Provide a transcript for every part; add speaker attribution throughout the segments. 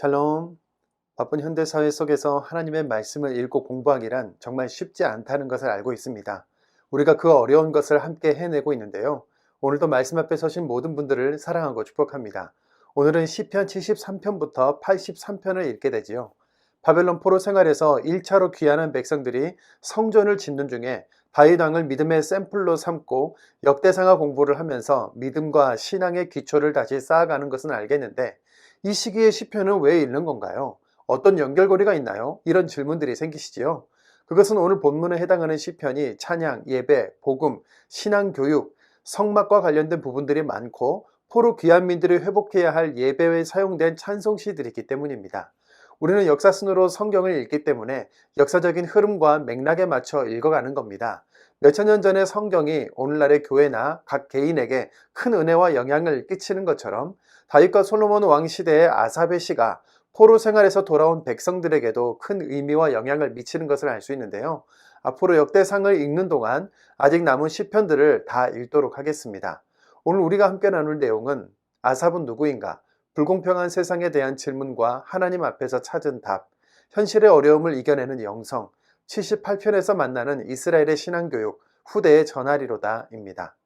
Speaker 1: 샬롬. 바쁜 현대 사회 속에서 하나님의 말씀을 읽고 공부하기란 정말 쉽지 않다는 것을 알고 있습니다. 우리가 그 어려운 것을 함께 해내고 있는데요. 오늘도 말씀 앞에 서신 모든 분들을 사랑하고 축복합니다. 오늘은 시편 73편부터 83편을 읽게 되지요. 바벨론 포로 생활에서 1차로 귀환한 백성들이 성전을 짓는 중에 다윗 왕을 믿음의 샘플로 삼고 역대상화 공부를 하면서 믿음과 신앙의 기초를 다시 쌓아가는 것은 알겠는데 이 시기에 시편은 왜 읽는 건가요? 어떤 연결고리가 있나요? 이런 질문들이 생기시지요. 그것은 오늘 본문에 해당하는 시편이 찬양, 예배, 복음, 신앙 교육, 성막과 관련된 부분들이 많고 포로 귀한 민들이 회복해야 할 예배에 사용된 찬송시들이기 때문입니다. 우리는 역사순으로 성경을 읽기 때문에 역사적인 흐름과 맥락에 맞춰 읽어가는 겁니다. 몇천 년 전의 성경이 오늘날의 교회나 각 개인에게 큰 은혜와 영향을 끼치는 것처럼 다윗과 솔로몬 왕 시대의 아사베 시가 포로 생활에서 돌아온 백성들에게도 큰 의미와 영향을 미치는 것을 알 수 있는데요. 앞으로 역대상을 읽는 동안 아직 남은 시편들을 다 읽도록 하겠습니다. 오늘 우리가 함께 나눌 내용은 아삽은 누구인가? 불공평한 세상에 대한 질문과 하나님 앞에서 찾은 답, 현실의 어려움을 이겨내는 영성, 78편에서 만나는 이스라엘의 신앙교육, 후대의 전하리로다입니다.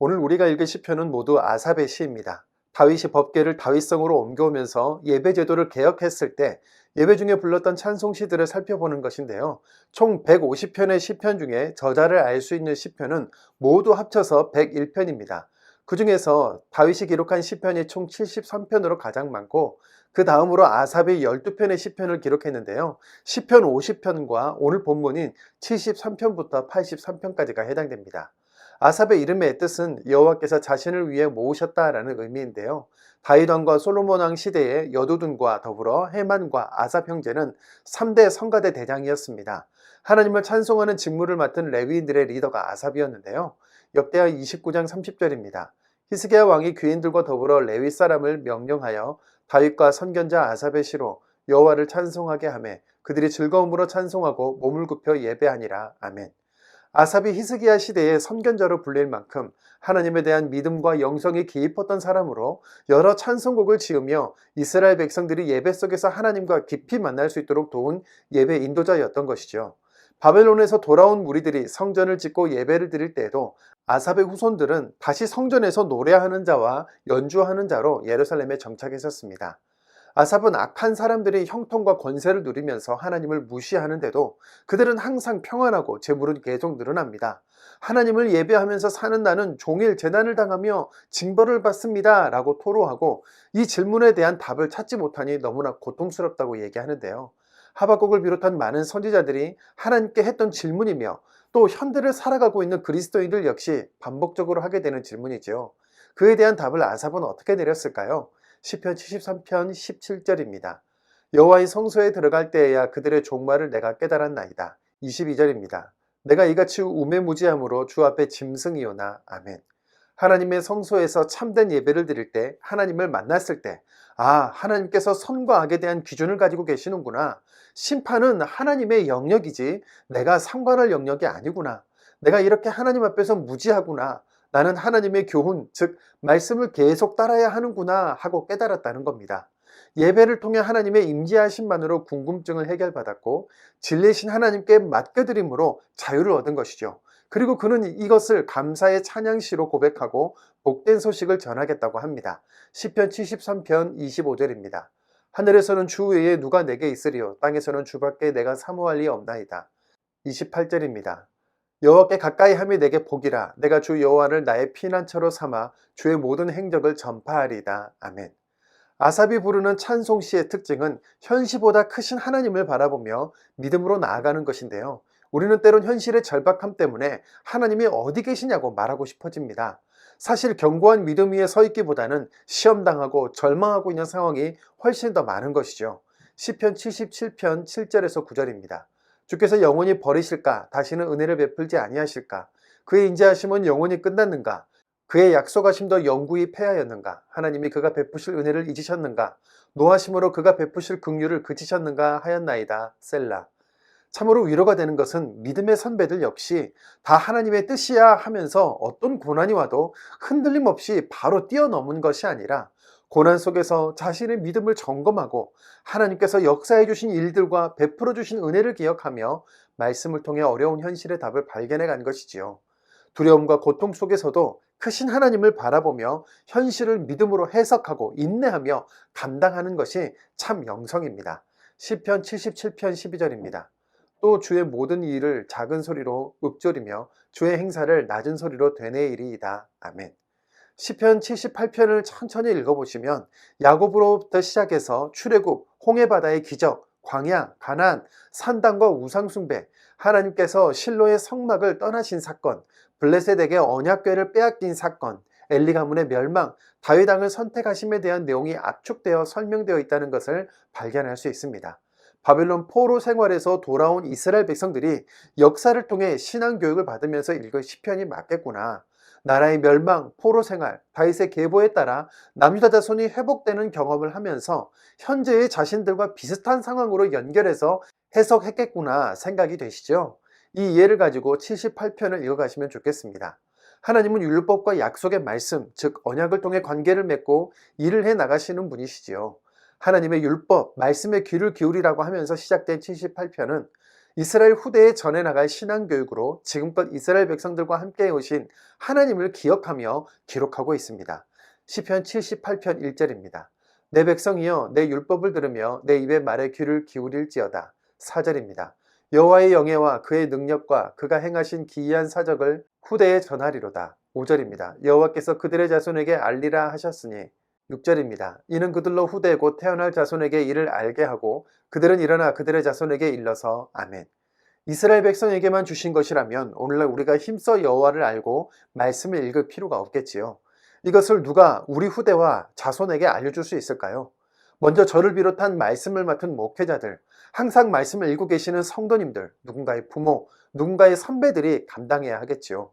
Speaker 1: 오늘 우리가 읽을 시편은 모두 아삽의 시입니다. 다윗이 법계를 다윗성으로 옮겨오면서 예배 제도를 개혁했을 때 예배 중에 불렀던 찬송시들을 살펴보는 것인데요. 총 150편의 시편 중에 저자를 알 수 있는 시편은 모두 합쳐서 101편입니다. 그 중에서 다윗이 기록한 시편이 총 73편으로 가장 많고 그 다음으로 아삽이 12편의 시편을 기록했는데요. 시편 50편과 오늘 본문인 73편부터 83편까지가 해당됩니다. 아삽의 이름의 뜻은 여호와께서 자신을 위해 모으셨다라는 의미인데요. 다윗 왕과 솔로몬 왕 시대의 여두둔과 더불어 해만과 아삽 형제는 3대 성가대 대장이었습니다. 하나님을 찬송하는 직무를 맡은 레위인들의 리더가 아삽이었는데요. 역대하 29장 30절입니다. 히스기야 왕이 귀인들과 더불어 레위 사람을 명령하여 다윗과 선견자 아삽의 시로 여호와를 찬송하게 하매 그들이 즐거움으로 찬송하고 몸을 굽혀 예배하니라. 아멘. 아삽이 히스기야 시대의 선견자로 불릴 만큼 하나님에 대한 믿음과 영성이 깊었던 사람으로 여러 찬송곡을 지으며 이스라엘 백성들이 예배 속에서 하나님과 깊이 만날 수 있도록 도운 예배 인도자였던 것이죠. 바벨론에서 돌아온 무리들이 성전을 짓고 예배를 드릴 때에도 아삽의 후손들은 다시 성전에서 노래하는 자와 연주하는 자로 예루살렘에 정착했었습니다. 아삽은 악한 사람들이 형통과 권세를 누리면서 하나님을 무시하는데도 그들은 항상 평안하고 재물은 계속 늘어납니다. 하나님을 예배하면서 사는 나는 종일 재난을 당하며 징벌을 받습니다. 라고 토로하고 이 질문에 대한 답을 찾지 못하니 너무나 고통스럽다고 얘기하는데요. 하박국을 비롯한 많은 선지자들이 하나님께 했던 질문이며 또 현대를 살아가고 있는 그리스도인들 역시 반복적으로 하게 되는 질문이지요. 그에 대한 답을 아삽은 어떻게 내렸을까요? 시편 73편 17절입니다. 여호와의 성소에 들어갈 때에야 그들의 종말을 내가 깨달았나이다. 22절입니다. 내가 이같이 우매무지함으로 주 앞에 짐승이오나 아멘. 하나님의 성소에서 참된 예배를 드릴 때 하나님을 만났을 때 아, 하나님께서 선과 악에 대한 기준을 가지고 계시는구나. 심판은 하나님의 영역이지 내가 상관할 영역이 아니구나. 내가 이렇게 하나님 앞에서 무지하구나. 나는 하나님의 교훈, 즉 말씀을 계속 따라야 하는구나 하고 깨달았다는 겁니다. 예배를 통해 하나님의 임재하심만으로 궁금증을 해결받았고 진리신 하나님께 맡겨드림으로 자유를 얻은 것이죠. 그리고 그는 이것을 감사의 찬양시로 고백하고 복된 소식을 전하겠다고 합니다. 시편 73편 25절입니다. 하늘에서는 주 외에 누가 내게 있으리요 땅에서는 주밖에 내가 사모할 리 없나이다. 28절입니다. 여호와께 가까이 함이 내게 복이라 내가 주 여호와를 나의 피난처로 삼아 주의 모든 행적을 전파하리다. 아멘. 아삽이 부르는 찬송시의 특징은 현시보다 크신 하나님을 바라보며 믿음으로 나아가는 것인데요. 우리는 때론 현실의 절박함 때문에 하나님이 어디 계시냐고 말하고 싶어집니다. 사실 견고한 믿음 위에 서 있기보다는 시험당하고 절망하고 있는 상황이 훨씬 더 많은 것이죠. 시편 77편 7절에서 9절입니다. 주께서 영원히 버리실까? 다시는 은혜를 베풀지 아니하실까? 그의 인자하심은 영원히 끝났는가? 그의 약속하심도 영구히 패하였는가? 하나님이 그가 베푸실 은혜를 잊으셨는가? 노하심으로 그가 베푸실 긍휼을 그치셨는가 하였나이다. 셀라. 참으로 위로가 되는 것은 믿음의 선배들 역시 다 하나님의 뜻이야 하면서 어떤 고난이 와도 흔들림 없이 바로 뛰어넘은 것이 아니라 고난 속에서 자신의 믿음을 점검하고 하나님께서 역사해 주신 일들과 베풀어 주신 은혜를 기억하며 말씀을 통해 어려운 현실의 답을 발견해 간 것이지요. 두려움과 고통 속에서도 크신 하나님을 바라보며 현실을 믿음으로 해석하고 인내하며 감당하는 것이 참 영성입니다. 시편 77편 12절입니다. 또 주의 모든 일을 작은 소리로 읊조리며 주의 행사를 낮은 소리로 되뇌이리이다. 아멘. 시편 78편을 천천히 읽어보시면 야곱으로부터 시작해서 출애굽, 홍해바다의 기적, 광야, 가난, 산당과 우상숭배, 하나님께서 실로의 성막을 떠나신 사건, 블레셋에게 언약궤를 빼앗긴 사건, 엘리 가문의 멸망, 다윗 왕을 선택하심에 대한 내용이 압축되어 설명되어 있다는 것을 발견할 수 있습니다. 바벨론 포로 생활에서 돌아온 이스라엘 백성들이 역사를 통해 신앙 교육을 받으면서 읽은 시편이 맞겠구나. 나라의 멸망, 포로 생활, 다윗의 계보에 따라 남유다 자손이 회복되는 경험을 하면서 현재의 자신들과 비슷한 상황으로 연결해서 해석했겠구나 생각이 되시죠? 이 이해를 가지고 78편을 읽어가시면 좋겠습니다. 하나님은 율법과 약속의 말씀, 즉 언약을 통해 관계를 맺고 일을 해 나가시는 분이시지요. 하나님의 율법, 말씀에 귀를 기울이라고 하면서 시작된 78편은 이스라엘 후대에 전해 나갈 신앙교육으로 지금껏 이스라엘 백성들과 함께 오신 하나님을 기억하며 기록하고 있습니다. 시편 78편 1절입니다. 내 백성이여 내 율법을 들으며 내 입의 말에 귀를 기울일지어다. 4절입니다. 여호와의 영예와 그의 능력과 그가 행하신 기이한 사적을 후대에 전하리로다. 5절입니다. 여호와께서 그들의 자손에게 알리라 하셨으니 6절입니다. 이는 그들로 후대 곧 태어날 자손에게 이를 알게 하고 그들은 일어나 그들의 자손에게 일러서 아멘. 이스라엘 백성에게만 주신 것이라면 오늘날 우리가 힘써 여호와를 알고 말씀을 읽을 필요가 없겠지요. 이것을 누가 우리 후대와 자손에게 알려줄 수 있을까요? 먼저 저를 비롯한 말씀을 맡은 목회자들, 항상 말씀을 읽고 계시는 성도님들, 누군가의 부모, 누군가의 선배들이 감당해야 하겠지요.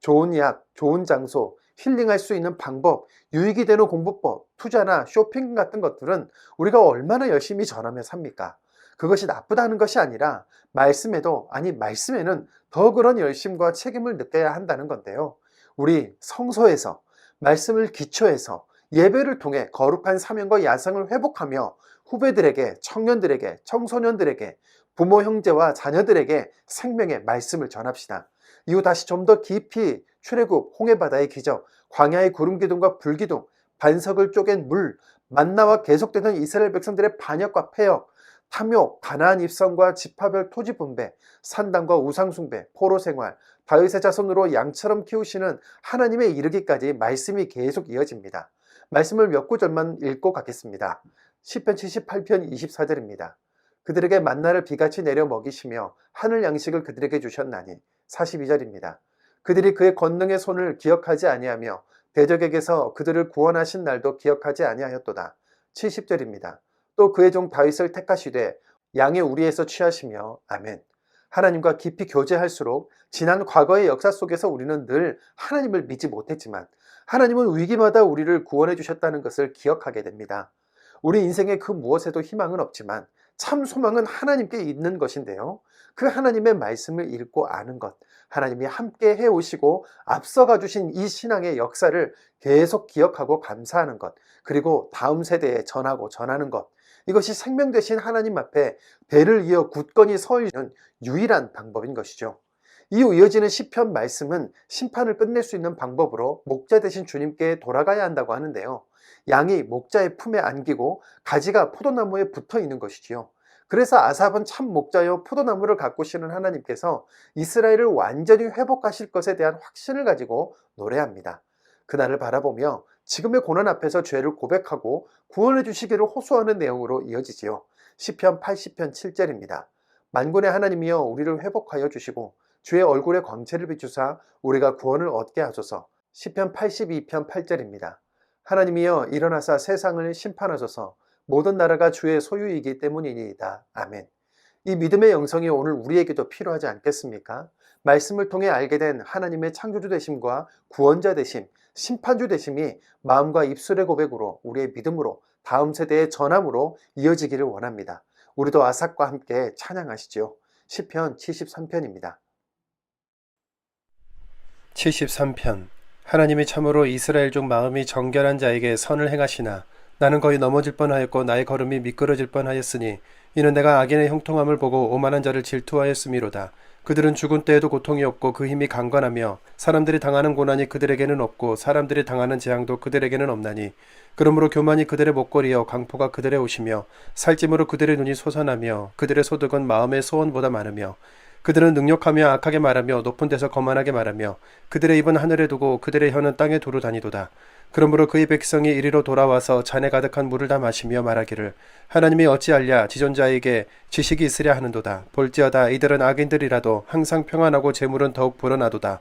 Speaker 1: 좋은 약, 좋은 장소, 힐링할 수 있는 방법, 유익이 되는 공부법, 투자나 쇼핑 같은 것들은 우리가 얼마나 열심히 전하며 삽니까? 그것이 나쁘다는 것이 아니라 말씀에도 아니 말씀에는 더 그런 열심과 책임을 느껴야 한다는 건데요. 우리 성소에서 말씀을 기초해서 예배를 통해 거룩한 사명과 야성을 회복하며 후배들에게, 청년들에게, 청소년들에게, 부모 형제와 자녀들에게 생명의 말씀을 전합시다. 이후 다시 좀 더 깊이 출애굽, 홍해바다의 기적, 광야의 구름 기둥과 불 기둥, 반석을 쪼갠 물, 만나와 계속되던 이스라엘 백성들의 반역과 폐역, 탐욕, 가나안 입성과 지파별 토지 분배, 산당과 우상 숭배, 포로 생활, 다윗의 자손으로 양처럼 키우시는 하나님의 이르기까지 말씀이 계속 이어집니다. 말씀을 몇 구절만 읽고 가겠습니다. 10편 78편 24절입니다. 그들에게 만나를 비같이 내려 먹이시며 하늘 양식을 그들에게 주셨나니 42절입니다. 그들이 그의 권능의 손을 기억하지 아니하며 대적에게서 그들을 구원하신 날도 기억하지 아니하였도다. 70절입니다. 또 그의 종 다윗을 택하시되 양의 우리에서 취하시며 아멘. 하나님과 깊이 교제할수록 지난 과거의 역사 속에서 우리는 늘 하나님을 믿지 못했지만 하나님은 위기마다 우리를 구원해 주셨다는 것을 기억하게 됩니다. 우리 인생의 그 무엇에도 희망은 없지만 참 소망은 하나님께 있는 것인데요. 그 하나님의 말씀을 읽고 아는 것, 하나님이 함께 해 오시고 앞서가 주신 이 신앙의 역사를 계속 기억하고 감사하는 것, 그리고 다음 세대에 전하고 전하는 것, 이것이 생명 되신 하나님 앞에 배를 이어 굳건히 서 있는 유일한 방법인 것이죠. 이후 이어지는 시편 말씀은 심판을 끝낼 수 있는 방법으로 목자 되신 주님께 돌아가야 한다고 하는데요. 양이 목자의 품에 안기고 가지가 포도나무에 붙어 있는 것이지요. 그래서 아삽은 참 목자여 포도나무를 가꾸시는 하나님께서 이스라엘을 완전히 회복하실 것에 대한 확신을 가지고 노래합니다. 그날을 바라보며 지금의 고난 앞에서 죄를 고백하고 구원해 주시기를 호소하는 내용으로 이어지지요. 시편 80편 7절입니다. 만군의 하나님이여 우리를 회복하여 주시고 주의 얼굴에 광채를 비추사 우리가 구원을 얻게 하소서. 시편 82편 8절입니다. 하나님이여 일어나사 세상을 심판하소서. 모든 나라가 주의 소유이기 때문이니이다. 아멘. 이 믿음의 영성이 오늘 우리에게도 필요하지 않겠습니까? 말씀을 통해 알게 된 하나님의 창조주 되심과 구원자 되심, 심판주 되심이 마음과 입술의 고백으로 우리의 믿음으로 다음 세대의 전함으로 이어지기를 원합니다. 우리도 아삭과 함께 찬양하시죠. 시편 73편입니다.
Speaker 2: 73편 하나님이 참으로 이스라엘 중 마음이 정결한 자에게 선을 행하시나
Speaker 3: 나는 거의 넘어질 뻔하였고 나의 걸음이 미끄러질 뻔하였으니 이는 내가 악인의 형통함을 보고 오만한 자를 질투하였음이로다. 그들은 죽은 때에도 고통이 없고 그 힘이 강건하며 사람들이 당하는 고난이 그들에게는 없고 사람들이 당하는 재앙도 그들에게는 없나니 그러므로 교만이 그들의 목걸이여 강포가 그들의 옷이며 살찜으로 그들의 눈이 솟아나며 그들의 소득은 마음의 소원보다 많으며 그들은 능력하며 악하게 말하며 높은 데서 거만하게 말하며 그들의 입은 하늘에 두고 그들의 혀는 땅에 두루 다니도다. 그러므로 그의 백성이 이리로 돌아와서 잔에 가득한 물을 다 마시며 말하기를 하나님이 어찌하랴 지존자에게 지식이 있으랴 하는도다. 볼지어다 이들은 악인들이라도 항상 평안하고 재물은 더욱 불어나도다.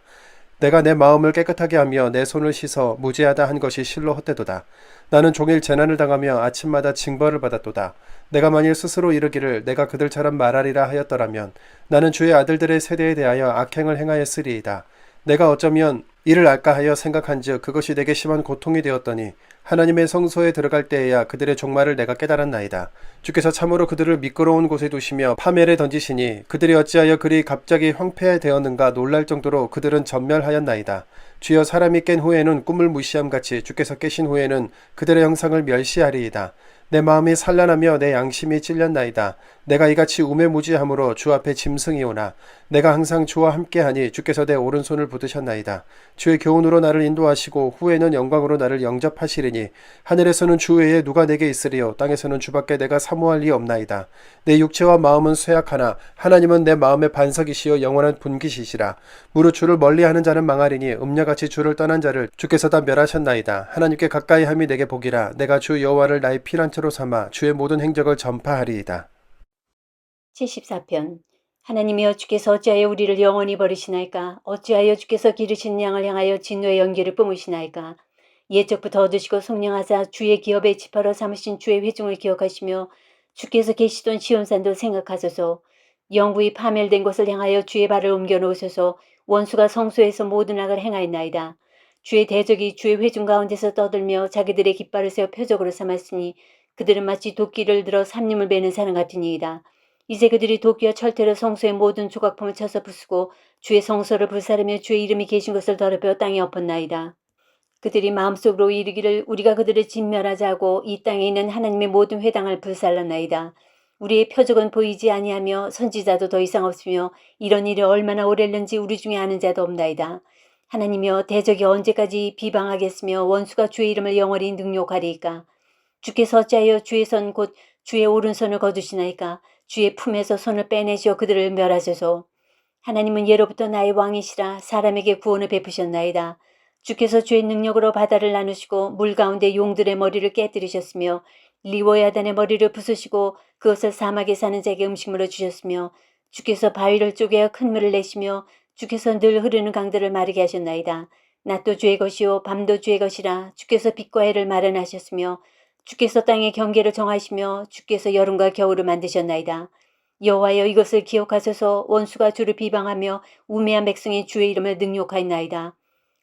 Speaker 3: 내가 내 마음을 깨끗하게 하며 내 손을 씻어 무죄하다 한 것이 실로 헛되도다. 나는 종일 재난을 당하며 아침마다 징벌을 받았도다. 내가 만일 스스로 이르기를 내가 그들처럼 말하리라 하였더라면 나는 주의 아들들의 세대에 대하여 악행을 행하였으리이다. 내가 어쩌면 이를 알까 하여 생각한즉 그것이 내게 심한 고통이 되었더니 하나님의 성소에 들어갈 때에야 그들의 종말을 내가 깨달았나이다. 주께서 참으로 그들을 미끄러운 곳에 두시며 파멸에 던지시니 그들이 어찌하여 그리 갑자기 황폐되었는가 놀랄 정도로 그들은 전멸하였나이다. 주여 사람이 깬 후에는 꿈을 무시함 같이 주께서 깨신 후에는 그들의 형상을 멸시하리이다. 내 마음이 산란하며 내 양심이 찔렸나이다. 내가 이같이 우매무지함으로 주 앞에 짐승이 오나 내가 항상 주와 함께하니 주께서 내 오른손을 붙으셨나이다. 주의 교훈으로 나를 인도하시고 후에는 영광으로 나를 영접하시리니 하늘에서는 주 외에 누가 내게 있으리요 땅에서는 주밖에 내가 사모할 리 없나이다. 내 육체와 마음은 쇠약하나 하나님은 내 마음의 반석이시요 영원한 분기시시라. 무릇 주를 멀리하는 자는 망하리니 음녀같이 주를 떠난 자를 주께서 다 멸하셨나이다. 하나님께 가까이 함이 내게 복이라. 내가 주 여호와를 나의 피난처로 삼아 주의 모든 행적을 전파하리이다.
Speaker 4: 74편. 하나님이여 주께서 어찌하여 우리를 영원히 버리시나이까? 어찌하여 주께서 기르신 양을 향하여 진노의 연기를 뿜으시나이까? 옛적부터 얻으시고 성령하사 주의 기업에 지파로 삼으신 주의 회중을 기억하시며 주께서 계시던 시온산도 생각하소서. 영구히 파멸된 곳을 향하여 주의 발을 옮겨 놓으소서. 원수가 성소에서 모든 악을 행하였나이다. 주의 대적이 주의 회중 가운데서 떠들며 자기들의 깃발을 세워 표적으로 삼았으니 그들은 마치 도끼를 들어 삼림을 베는 사람 같으니이다 이제 그들이 도끼와 철퇴로 성소의 모든 조각품을 쳐서 부수고 주의 성소를 불사르며 주의 이름이 계신 것을 더럽혀 땅에 엎었나이다. 그들이 마음속으로 이르기를 우리가 그들을 진멸하자고 이 땅에 있는 하나님의 모든 회당을 불살랐나이다. 우리의 표적은 보이지 아니하며 선지자도 더 이상 없으며 이런 일이 얼마나 오랬는지 우리 중에 아는 자도 없나이다. 하나님이여 대적이 언제까지 비방하겠으며 원수가 주의 이름을 영원히 능욕하리이까. 주께서 어찌하여 주의 선 곧 주의 오른손을 거두시나이까. 주의 품에서 손을 빼내시어 그들을 멸하소서. 하나님은 예로부터 나의 왕이시라 사람에게 구원을 베푸셨나이다. 주께서 주의 능력으로 바다를 나누시고 물 가운데 용들의 머리를 깨뜨리셨으며 리워야단의 머리를 부수시고 그것을 사막에 사는 자에게 음식물로 주셨으며 주께서 바위를 쪼개어 큰 물을 내시며 주께서 늘 흐르는 강들을 마르게 하셨나이다. 낮도 주의 것이요 밤도 주의 것이라 주께서 빛과 해를 마련하셨으며 주께서 땅의 경계를 정하시며 주께서 여름과 겨울을 만드셨나이다. 여호와여 이것을 기억하소서 원수가 주를 비방하며 우매한 백성이 주의 이름을 능욕하였나이다.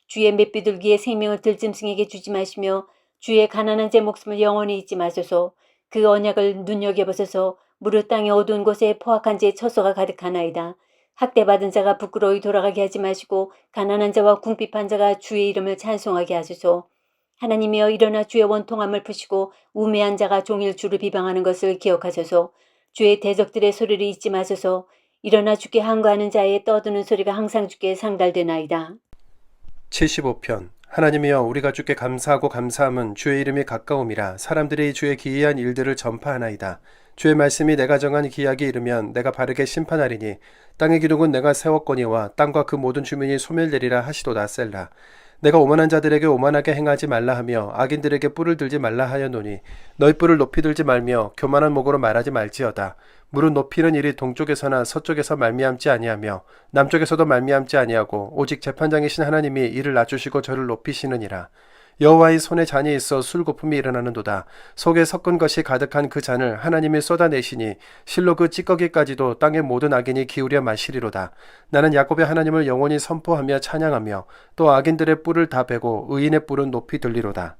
Speaker 4: 주의 맷비둘기의 생명을 들짐승에게 주지 마시며 주의 가난한 제 목숨을 영원히 잊지 마소서. 그 언약을 눈여겨보소서. 무릇 땅의 어두운 곳에 포악한 제 처소가 가득하나이다. 학대받은 자가 부끄러이 돌아가게 하지 마시고 가난한 자와 궁핍한 자가 주의 이름을 찬송하게 하소서. 하나님이여 일어나 주의 원통함을 푸시고 우매한 자가 종일 주를 비방하는 것을 기억하소서. 주의 대적들의 소리를 잊지 마소서. 일어나 주께 항거하는 자의 떠드는 소리가 항상 주께 상달되나이다.
Speaker 3: 75편 하나님이여 우리가 주께 감사하고 감사함은 주의 이름이 가까움이라 사람들이 주의 기이한 일들을 전파하나이다. 주의 말씀이 내가 정한 기약이 이르면 내가 바르게 심판하리니 땅의 기둥은 내가 세웠거니와 땅과 그 모든 주민이 소멸되리라 하시도다 셀라. 내가 오만한 자들에게 오만하게 행하지 말라 하며 악인들에게 뿔을 들지 말라 하였노니 너희 뿔을 높이 들지 말며 교만한 목으로 말하지 말지어다. 물은 높이는 일이 동쪽에서나 서쪽에서 말미암지 아니하며 남쪽에서도 말미암지 아니하고 오직 재판장이신 하나님이 이를 낮추시고 저를 높이시느니라. 여호와의 손에 잔이 있어 술고품이 일어나는도다. 속에 섞은 것이 가득한 그 잔을 하나님이 쏟아내시니 실로 그 찌꺼기까지도 땅의 모든 악인이 기울여 마시리로다. 나는 야곱의 하나님을 영원히 선포하며 찬양하며 또 악인들의 뿔을 다 베고 의인의 뿔은 높이 들리로다.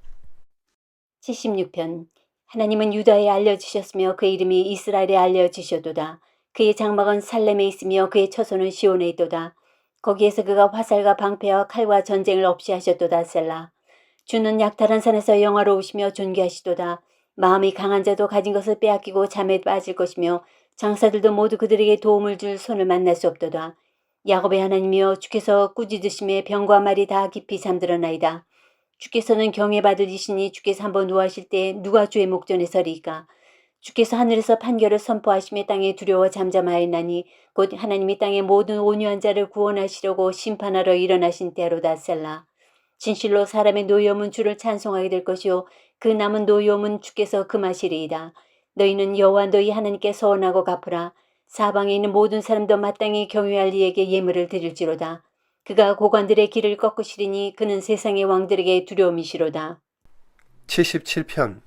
Speaker 4: 76편 하나님은 유다에 알려주셨으며 그의 이름이 이스라엘에 알려주셨도다. 그의 장막은 살렘에 있으며 그의 처소는 시온에 있도다. 거기에서 그가 화살과 방패와 칼과 전쟁을 없이 하셨도다 셀라.
Speaker 2: 주는 약탈한 산에서 영화로우시며 존귀하시도다. 마음이 강한 자도 가진 것을 빼앗기고 잠에 빠질 것이며 장사들도 모두 그들에게 도움을 줄 손을 만날 수 없도다. 야곱의 하나님이여 주께서 꾸짖으심에 병과 말이 다 깊이 잠들어나이다. 주께서는 경외받을 이시니 주께서 한번 노하실 때 누가 주의 목전에 서리이까? 주께서 하늘에서 판결을 선포하시며 땅에 두려워 잠잠하였나니 곧 하나님이 땅의 모든 온유한 자를 구원하시려고 심판하러 일어나신 때로다 셀라. 진실로 사람의 노여움은 주를 찬송하게 될 것이요 그 남은 노여움은 주께서 금하시리이다. 너희는 여호와 너희 하나님께 서원하고 갚으라. 사방에 있는 모든 사람도 마땅히 경외할 이에게 예물을 드릴지로다. 그가 고관들의 길을 꺾으시리니 그는 세상의 왕들에게 두려움이시로다.
Speaker 3: 77편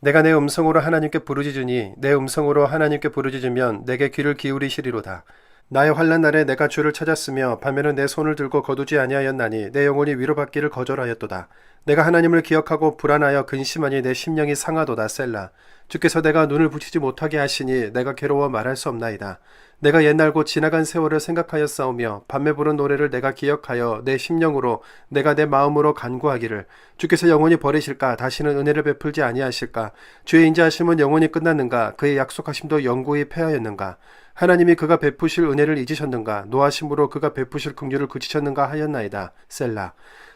Speaker 3: 내가 내 음성으로 하나님께 부르짖으니 내 음성으로 하나님께 부르짖으면 내게 귀를 기울이시리로다. 나의 환난 날에 내가 주를 찾았으며 밤에는 내 손을 들고 거두지 아니하였나니 내 영혼이 위로받기를 거절하였도다. 내가 하나님을 기억하고 불안하여 근심하니 내 심령이 상하도다 셀라. 주께서 내가 눈을 붙이지 못하게 하시니 내가 괴로워 말할 수 없나이다. 내가 옛날 곧 지나간 세월을 생각하여 싸우며 밤에 부른 노래를 내가 기억하여 내 심령으로 내가 내 마음으로 간구하기를 주께서 영원히 버리실까 다시는 은혜를 베풀지 아니하실까 주의 인자하심은 영원히 끝났는가 그의 약속하심도 영구히 패하였는가 하나님이 그가 베푸실 은혜를 잊으셨는가? 노하심으로 그가 베푸실 긍휼을 그치셨는가 하였나이다. 셀라.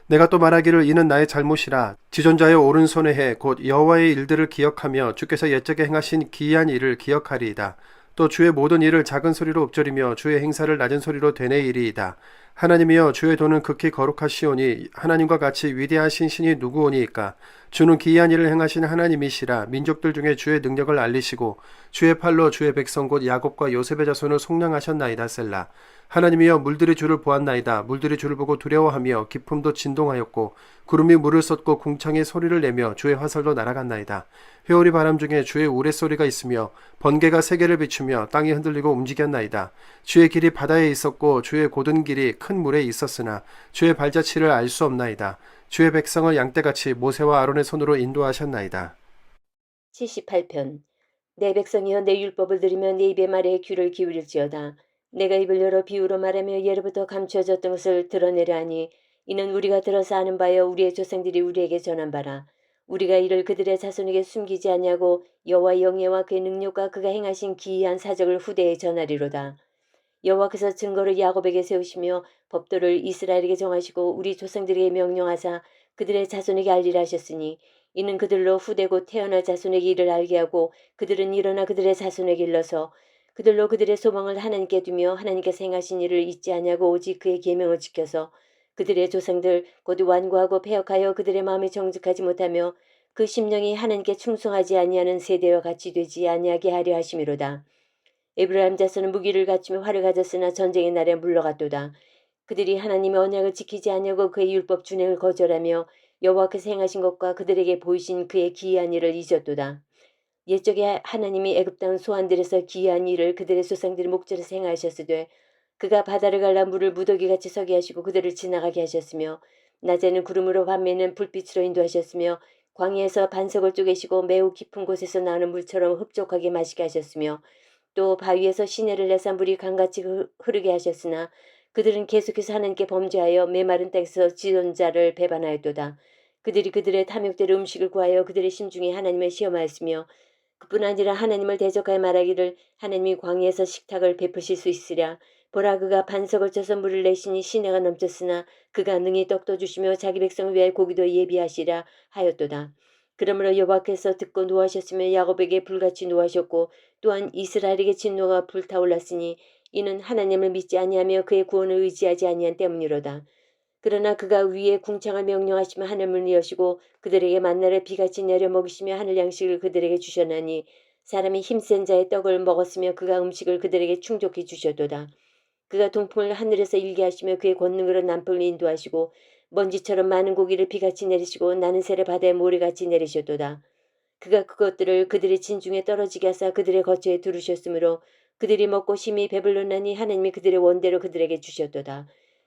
Speaker 3: 내가 또 말하기를 이는 나의 잘못이라. 지존자의 오른손에 해곧 여호와의 일들을 기억하며 주께서 옛적에 행하신 기이한 일을 기억하리이다. 또 주의 모든 일을 작은 소리로 읊조리며 주의 행사를 낮은 소리로 되뇌이리이다. 하나님이여 주의 도는 극히 거룩하시오니 하나님과 같이 위대하신 신이 누구오니이까? 주는 기이한 일을 행하신 하나님이시라. 민족들 중에 주의 능력을 알리시고 주의 팔로 주의 백성 곧 야곱과 요셉의 자손을 속량하셨나이다 셀라 하나님이여 물들이 주를 보았나이다 물들이 주를 보고 두려워하며 기품도 진동하였고 구름이 물을 쏟고 궁창에 소리를 내며 주의 화살도 날아갔나이다 회오리 바람 중에 주의 우레소리가 있으며 번개가 세계를 비추며 땅이 흔들리고 움직였나이다. 주의 길이 바다에 있었고 주의 고든 길이 큰 물에 있었으나 주의 발자취를 알 수 없나이다. 주의 백성을 양떼같이 모세와 아론의 손으로 인도하셨나이다.
Speaker 2: 78편 내 백성이여 내 율법을 들으며 내 입의 말에 귀를 기울일지어다. 내가 입을 열어 비유로 말하며 예로부터 감추어졌던 것을 드러내려 하니 이는 우리가 들어서 아는 바여 우리의 조상들이 우리에게 전한 바라. 우리가 이를 그들의 자손에게 숨기지 아니하고 여호와 영예와 그의 능력과 그가 행하신 기이한 사적을 후대에 전하리로다. 여호와께서 증거를 야곱에게 세우시며 법도를 이스라엘에게 정하시고 우리 조상들에게 명령하사 그들의 자손에게 알리라 하셨으니 이는 그들로 후대고 태어날 자손에게 이를 알게 하고 그들은 일어나 그들의 자손에게 일러서 그들로 그들의 소망을 하나님께 두며 하나님께서 행하신 일을 잊지 아니하고 오직 그의 계명을 지켜서 그들의 조상들 곧 완고하고 폐역하여 그들의 마음에 정직하지 못하며 그 심령이 하나님께 충성하지 아니하는 세대와 같이 되지 아니하게 하려 하심이로다. 에브라임 자손은 무기를 갖추며 활을 가졌으나 전쟁의 날에 물러갔도다. 그들이 하나님의 언약을 지키지 아니하고 그의 율법 준행을 거절하며 여호와께서 행하신 것과 그들에게 보이신 그의 기이한 일을 잊었도다. 옛적에 하나님이 애굽 땅 소환들에서 기이한 일을 그들의 조상들의 목전에서 행하셨으되 그가 바다를 갈라 물을 무더기같이 서게 하시고 그들을 지나가게 하셨으며 낮에는 구름으로 밤에는 불빛으로 인도하셨으며 광야에서 반석을 쪼개시고 매우 깊은 곳에서 나오는 물처럼 흡족하게 마시게 하셨으며 또 바위에서 시내를 내사 물이 강같이 흐- 흐르게 하셨으나 그들은 계속해서 하나님께 범죄하여 메마른 땅에서 지존자를 배반하였도다. 그들이 그들의 탐욕대로 음식을 구하여 그들의 심중에 하나님을 시험하였으며 그뿐 아니라 하나님을 대적하여 말하기를 하나님이 광야에서 식탁을 베푸실 수 있으랴 보라 그가 반석을 쳐서 물을 내시니 시내가 넘쳤으나 그가 능히 떡도 주시며 자기 백성을 위하여 고기도 예비하시라 하였도다. 그러므로 여호와께서 듣고 노하셨으며 야곱에게 불같이 노하셨고 또한 이스라엘에게 진노가 불타올랐으니 이는 하나님을 믿지 아니하며 그의 구원을 의지하지 아니한 때문이로다. 그러나 그가 위에 궁창을 명령하시며 하늘을 여시고 그들에게 만나를 비같이 내려 먹이시며 하늘 양식을 그들에게 주셨나니 사람이 힘센 자의 떡을 먹었으며 그가 음식을 그들에게 충족히 주셨도다. 그가 동풍을 하늘에서 일게 하시며 그의 권능으로 남풍을 인도하시고 먼지처럼 많은 고기를 비같이 내리시고 나는 새를 바다에 모래같이 내리셨도다. 그가 그것들을 그들의 진중에 떨어지게 하사 그들의 거처에 두르셨으므로 그들이 먹고 심히 배불렀나니 하나님이 그들의 원대로 그들에게 주셨도다.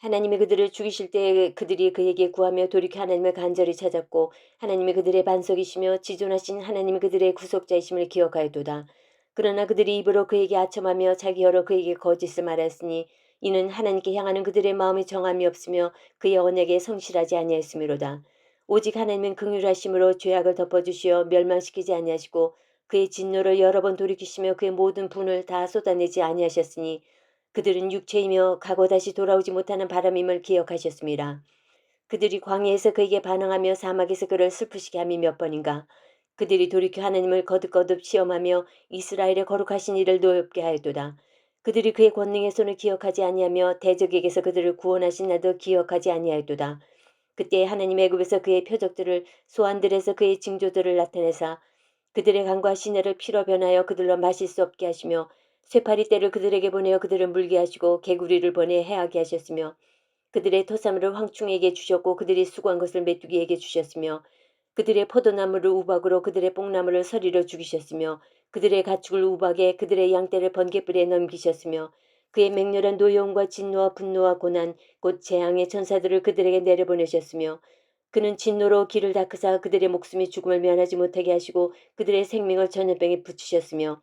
Speaker 2: 하나님이 그들을 죽이실 때 그들이 그에게 구하며 돌이켜 하나님을 간절히 찾았고 하나님이 그들의 반석이시며 지존하신 하나님이 그들의 구속자이심을 기억하였도다. 그러나 그들이 입으로 그에게 아첨하며 자기 여러 그에게 거짓을 말하였으니 이는 하나님께 향하는 그들의 마음이 정함이 없으며 그의 언약에 성실하지 아니하였음이로다. 오직 하나님은 긍휼하심으로 죄악을 덮어주시어 멸망시키지 아니하시고 그의 진노를 여러 번 돌이키시며 그의 모든 분을 다 쏟아내지 아니하셨으니 그들은 육체이며 가고 다시 돌아오지 못하는 바람임을 기억하셨습니다. 그들이 광야에서 그에게 반항하며 사막에서 그를 슬프시게 함이 몇 번인가. 그들이 돌이켜 하나님을 거듭거듭 시험하며 이스라엘의 거룩하신 이를 노엽게 하였도다. 그들이 그의 권능의 손을 기억하지 아니하며 대적에게서 그들을 구원하신 날도 기억하지 아니하였도다. 그때 하나님 애굽에서 그의 표적들을 소환들에서 그의 징조들을 나타내사 그들의 강과 시내를 피로 변하여 그들로 마실 수 없게 하시며 쇠파리 떼를 그들에게 보내어 그들을 물게 하시고 개구리를 보내 해하게 하셨으며 그들의 토사물을 황충에게 주셨고 그들이 수고한 것을 메뚜기에게 주셨으며 그들의 포도나무를 우박으로 그들의 뽕나무를 서리로 죽이셨으며 그들의 가축을 우박에 그들의 양떼를 번개불에 넘기셨으며 그의 맹렬한 노여움과 진노와 분노와 고난 곧 재앙의 천사들을 그들에게 내려보내셨으며 그는 진노로 길을 닦으사 그들의 목숨이 죽음을 면하지 못하게 하시고 그들의 생명을 전염병에 붙이셨으며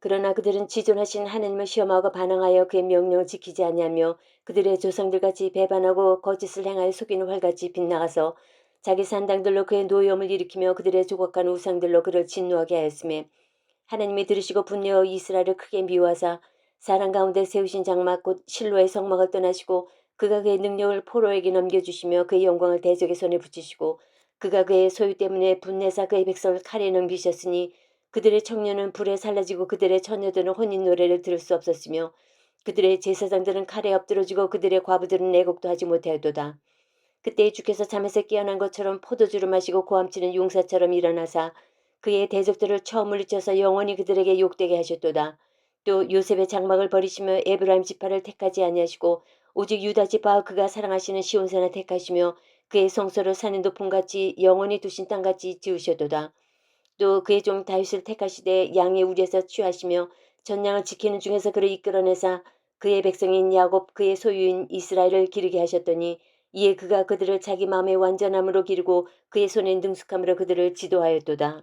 Speaker 2: 그러나 그들은 지존하신 하나님을 시험하고 반항하여 그의 명령을 지키지 아니하며 그들의 조상들같이 배반하고 거짓을 행하여 속이는 활같이 빗나가서 자기 산당들로 그의 노여움을 일으키며 그들의 조각한 우상들로 그를 진노하게 하였음에 하나님이 들으시고 분노하여 이스라엘을 크게 미워하사 사람 가운데 세우신 장막 곧 실로의 성막을 떠나시고 그가 그의 능력을 포로에게 넘겨주시며 그의 영광을 대적의 손에 붙이시고 그가 그의 소유 때문에 분내사 그의 백성을 칼에 넘기셨으니 그들의 청년은 불에 살라지고 그들의 처녀들은 혼인 노래를 들을 수 없었으며 그들의 제사장들은 칼에 엎드러지고 그들의 과부들은 애곡도 하지 못하였도다. 그때 주께서 잠에서 깨어난 것처럼 포도주를 마시고 고함치는 용사처럼 일어나사 그의 대적들을 처음 물리쳐서 영원히 그들에게 욕되게 하셨도다. 또 요셉의 장막을 버리시며 에브라임 지파를 택하지 아니하시고 오직 유다 지파와 그가 사랑하시는 시온산을 택하시며 그의 성소를 산의 높음같이 영원히 두신 땅같이 지으셨도다. 또 그의 종 다윗을 택하시되 양의 우리에서 취하시며 전량을 지키는 중에서 그를 이끌어내사 그의 백성인 야곱 그의 소유인 이스라엘을 기르게 하셨더니 이에 그가 그들을 자기 마음의 완전함으로 기르고 그의 손의 능숙함으로 그들을 지도하였도다.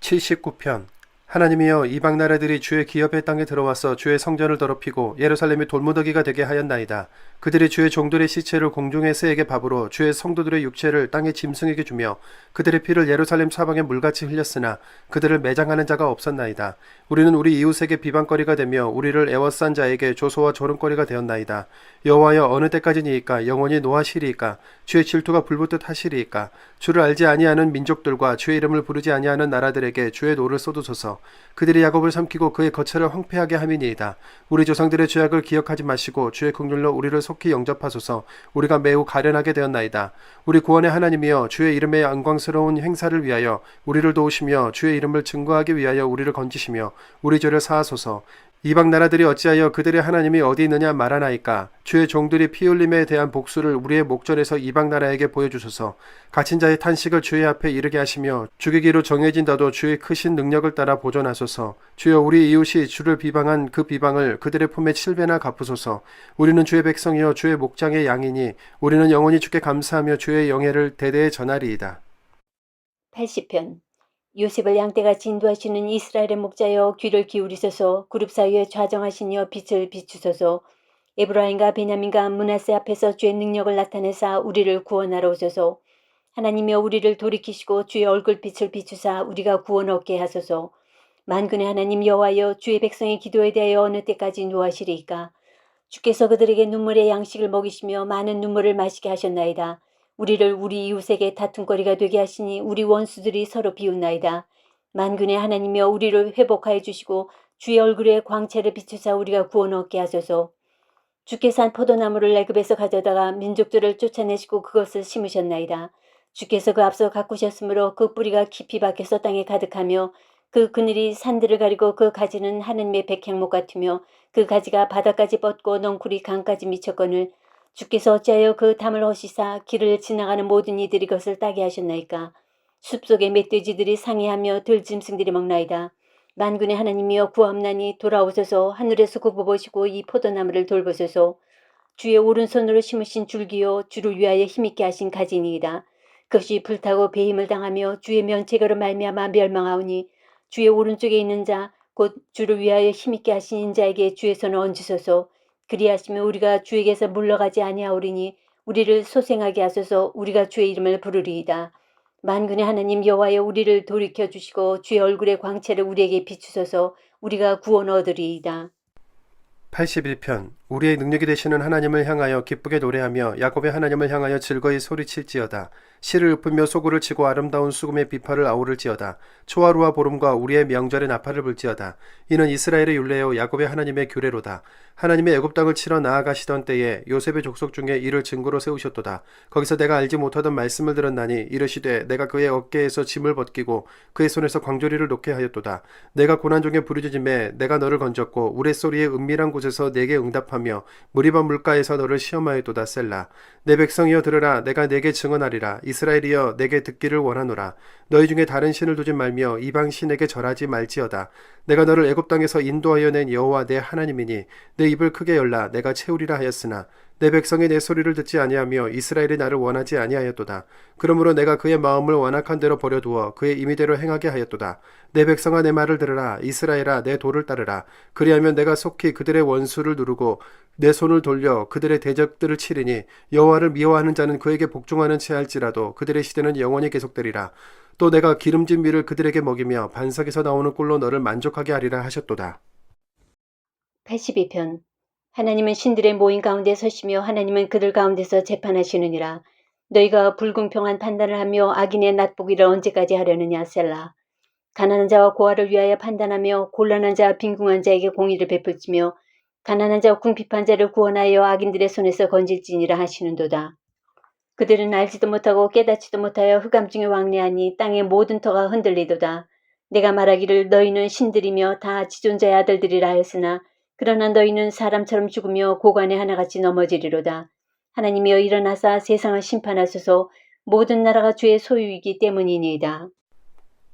Speaker 3: 79편 하나님이여 이방 나라들이 주의 기업의 땅에 들어와서 주의 성전을 더럽히고 예루살렘이 돌무더기가 되게 하였나이다. 그들이 주의 종들의 시체를 공중의 새에게 밥으로 주의 성도들의 육체를 땅의 짐승에게 주며 그들의 피를 예루살렘 사방에 물같이 흘렸으나 그들을 매장하는 자가 없었나이다. 우리는 우리 이웃에게 비방거리가 되며 우리를 애워싼 자에게 조소와 조롱거리가 되었나이다. 여호와여 어느 때까지니이까 영원히 노하시리이까 주의 질투가 불붙듯 하시리이까 주를 알지 아니하는 민족들과 주의 이름을 부르지 아니하는 나라들에게 주의 노를 쏟으소서 그들이 야곱을 삼키고 그의 거처를 황폐하게 함이니이다. 우리 조상들의 죄악을 기억하지 마시고 주의 긍휼로 우리를 속히 영접하소서. 우리가 매우 가련하게 되었나이다. 우리 구원의 하나님이여 주의 이름의 영광스러운 행사를 위하여 우리를 도우시며 주의 이름을 증거하기 위하여 우리를 건지시며 우리 죄를 사하소서. 이방 나라들이 어찌하여 그들의 하나님이 어디 있느냐 말하나이까? 주의 종들이 피 흘림에 대한 복수를 우리의 목전에서 이방 나라에게 보여주소서. 갇힌 자의 탄식을 주의 앞에 이르게 하시며 죽이기로 정해진다도 주의 크신 능력을 따라 보존하소서. 주여 우리 이웃이 주를 비방한 그 비방을 그들의 품에 칠배나 갚으소서. 우리는 주의 백성이여 주의 목장의 양이니 우리는 영원히 주께 감사하며 주의 영예를 대대에 전하리이다.
Speaker 2: 80편 요셉을 양떼같이 인도하시는 이스라엘의 목자여 귀를 기울이소서 그룹 사이에 좌정하시니여 빛을 비추소서. 에브라임과 베냐민과 문하세 앞에서 주의 능력을 나타내사 우리를 구원하러 오소서. 하나님여 우리를 돌이키시고 주의 얼굴빛을 비추사 우리가 구원 얻게 하소서. 만군의 하나님 여호와여 주의 백성의 기도에 대하여 어느 때까지 노하시리이까? 주께서 그들에게 눈물의 양식을 먹이시며 많은 눈물을 마시게 하셨나이다 우리를 우리 이웃에게 다툼거리가 되게 하시니 우리 원수들이 서로 비웃나이다.
Speaker 4: 만군의 하나님이여 우리를 회복하여 주시고 주의 얼굴에 광채를 비추사 우리가 구원 얻게 하소서. 주께서 한 포도나무를 애굽에서 가져다가 민족들을 쫓아내시고 그것을 심으셨나이다. 주께서 그 앞서 가꾸셨으므로 그 뿌리가 깊이 박혀서 땅에 가득하며 그 그늘이 산들을 가리고 그 가지는 하느님의 백향목 같으며 그 가지가 바다까지 뻗고 넝쿨이 강까지 미쳤거늘 주께서 어찌하여 그 담을 허시사 길을 지나가는 모든 이들이 그것을 따게 하셨나이까 숲속의 멧돼지들이 상해하며 들짐승들이 먹나이다. 만군의 하나님이여 구함나니 돌아오소서 하늘에서 굽어보시고 이 포도나무를 돌보소서 주의 오른손으로 심으신 줄기요 주를 위하여 힘있게 하신 가지니이다. 그것이 불타고 배임을 당하며 주의 면책으로 말미암아 멸망하오니 주의 오른쪽에 있는 자 곧 주를 위하여 힘있게 하신 인자에게 주의 손을 얹으소서 그리하시면 우리가 주에게서 물러가지 아니하오리니 우리를 소생하게 하소서 우리가 주의 이름을 부르리이다. 만군의 하나님 여호와여 우리를 돌이켜 주시고 주의 얼굴의 광채를 우리에게 비추소서 우리가 구원 얻으리이다.
Speaker 3: 81편 우리의 능력이 되시는 하나님을 향하여 기쁘게 노래하며 야곱의 하나님을 향하여 즐거이 소리칠지어다. 씨를 읊으며 소구를 치고 아름다운 수금의 비파를 아우를지어다. 초하루와 보름과 우리의 명절의 나팔을 불지어다. 이는 이스라엘의 율례요 야곱의 하나님의 규례로다. 하나님의 애굽 땅을 치러 나아가시던 때에 요셉의 족속 중에 이를 증거로 세우셨도다. 거기서 내가 알지 못하던 말씀을 들었나니 이르시되 내가 그의 어깨에서 짐을 벗기고 그의 손에서 광조리를 놓게 하였도다. 내가 고난 중에 부르짖음에 내가 너를 건졌고 우레 소리의 은밀한 곳에서 내게 응답하며 무리바 물가에서 너를 시험하였도다 셀라. 내 백성이여 들으라. 내가 내게 증언하리라. 이스라엘이여 내게 듣기를 원하노라. 너희 중에 다른 신을 두지 말며 이방 신에게 절하지 말지어다. 내가 너를 애굽 땅에서 인도하여 낸 여호와 내 하나님이니 내 입을 크게 열라. 내가 채우리라 하였으나 내 백성이 내 소리를 듣지 아니하며 이스라엘이 나를 원하지 아니하였도다. 그러므로 내가 그의 마음을 완악한 대로 버려두어 그의 임의대로 행하게 하였도다. 내 백성아 내 말을 들으라. 이스라엘아 내 도를 따르라. 그리하면 내가 속히 그들의 원수를 누르고 내 손을 돌려 그들의 대적들을 치리니 여호와를 미워하는 자는 그에게 복종하는 채할지라도 그들의 시대는 영원히 계속되리라. 또 내가 기름진 밀을 그들에게 먹이며 반석에서 나오는 꿀로 너를 만족하게 하리라 하셨도다.
Speaker 4: 82편 하나님은 신들의 모임 가운데 서시며 하나님은 그들 가운데서 재판하시느니라. 너희가 불공평한 판단을 하며 악인의 낫보기를 언제까지 하려느냐 셀라. 가난한 자와 고아를 위하여 판단하며 곤란한 자와 빈궁한 자에게 공의를 베풀지며 가난한 자와 궁핍한 자를 구원하여 악인들의 손에서 건질지니라 하시는도다. 그들은 알지도 못하고 깨닫지도 못하여 흑암 중에 왕래하니 땅의 모든 터가 흔들리도다. 내가 말하기를 너희는 신들이며 다 지존자의 아들들이라 하였으나 그러나 너희는 사람처럼 죽으며 고관에 하나같이 넘어지리로다. 하나님이여 일어나사 세상을 심판하소서 모든 나라가 주의 소유이기 때문이니이다.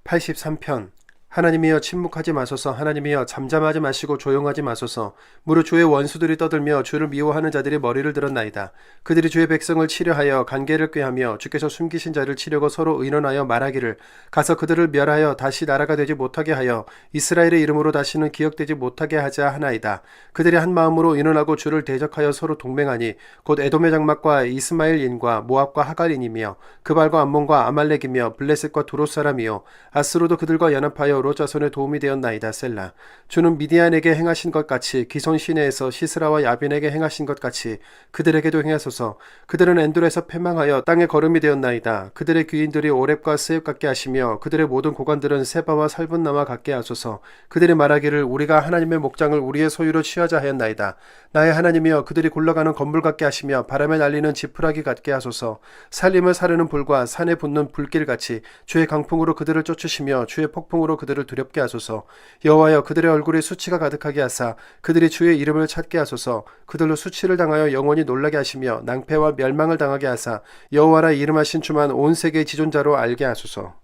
Speaker 3: 83편 하나님이여 침묵하지 마소서. 하나님이여 잠잠하지 마시고 조용하지 마소서. 무릇 주의 원수들이 떠들며 주를 미워하는 자들이 머리를 들었나이다. 그들이 주의 백성을 치려하여 간계를 꾀하며 주께서 숨기신 자를 치려고 서로 의논하여 말하기를 가서 그들을 멸하여 다시 나라가 되지 못하게 하여 이스라엘의 이름으로 다시는 기억되지 못하게 하자 하나이다. 그들이 한 마음으로 의논하고 주를 대적하여 서로 동맹하니 곧 에돔의 장막과 이스마엘인과 모압과 하갈인이며 그발과 암몬과 아말렉이며 블레셋과 두롯 사람이요. 아스로도 그들과 연합하여 롯 자손의 도움이 되었나이다 셀라. 주는 미디안에게 행하신 것 같이 기손 시내에서 시스라와 야빈에게 행하신 것 같이 그들에게도 행하소서. 그들은 엔돌에서 패망하여 땅의 걸음이 되었나이다. 그들의 귀인들이 오렙과 스앱 같게 하시며 그들의 모든 고관들은 세바와 살분나와 같게 하소서. 그들이 말하기를 우리가 하나님의 목장을 우리의 소유로 취하자 하였나이다. 나의 하나님이여 그들이 굴러가는 건물 같게 하시며 바람에 날리는 지푸라기 같게 하소서. 살림을 사르는 불과 산에 붙는 불길 같이 주의 강풍으로 그들을 쫓으시며 주의 폭풍으로 그들을 두렵게 하소서. 여호와여 그들의 얼굴에 수치가 가득하게 하사 그들이 주의 이름을 찾게 하소서. 그들로 수치를 당하여 영원히 놀라게 하시며 낭패와 멸망을 당하게 하사 여호와라 이름하신 주만 온 세계의 지존자로 알게 하소서